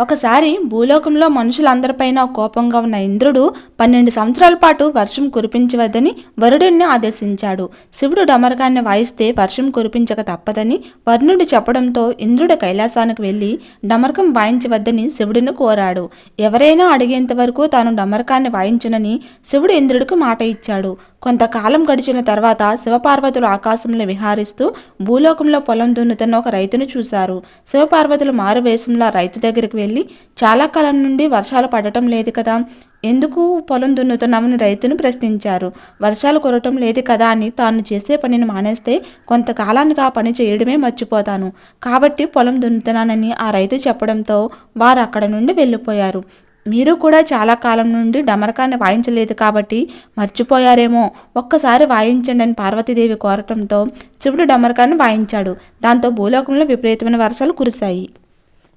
ఒకసారి భూలోకంలో మనుషులందరిపైన కోపంగా ఉన్న ఇంద్రుడు పన్నెండు సంవత్సరాల పాటు వర్షం కురిపించవద్దని వరుడిని ఆదేశించాడు. శివుడు డమరకాన్ని వాయిస్తే వర్షం కురిపించక తప్పదని వర్ణుడు చెప్పడంతో ఇంద్రుడు కైలాసానికి వెళ్ళి డమరకం వాయించవద్దని శివుడిని కోరాడు. ఎవరైనా అడిగేంత వరకు తాను డమరకాన్ని వాయించనని శివుడు ఇంద్రుడికి మాట ఇచ్చాడు. కొంతకాలం గడిచిన తర్వాత శివపార్వతులు ఆకాశంలో విహారిస్తూ భూలోకంలో పొలం దున్నుతున్న ఒక రైతును చూశారు. శివపార్వతులు మారువేషంలో ఆ రైతు దగ్గరికి వెళ్ళి చాలా కాలం నుండి వర్షాలు పడటం లేదు కదా ఎందుకు పొలం దున్నుతున్నామని రైతును ప్రశ్నించారు. వర్షాలు కురవటం లేదు కదా అని తాను చేసే పనిని మానేస్తే కొంతకాలానికి ఆ పని చేయడమే మర్చిపోతాను. కాబట్టి పొలం దున్నుతున్నానని ఆ రైతు చెప్పడంతో వారు అక్కడ నుండి వెళ్ళిపోయారు. మీరు కూడా చాలా కాలం నుండి డమరకాన్ని వాయించలేదు కాబట్టి మర్చిపోయారేమో. ఒక్కసారి వాయించండి అని పార్వతీదేవి కోరటంతో శివుడు డమరకాన్ని వాయించాడు. దాంతో భూలోకంలో విపరీతమైన వర్షాలు కురిశాయి.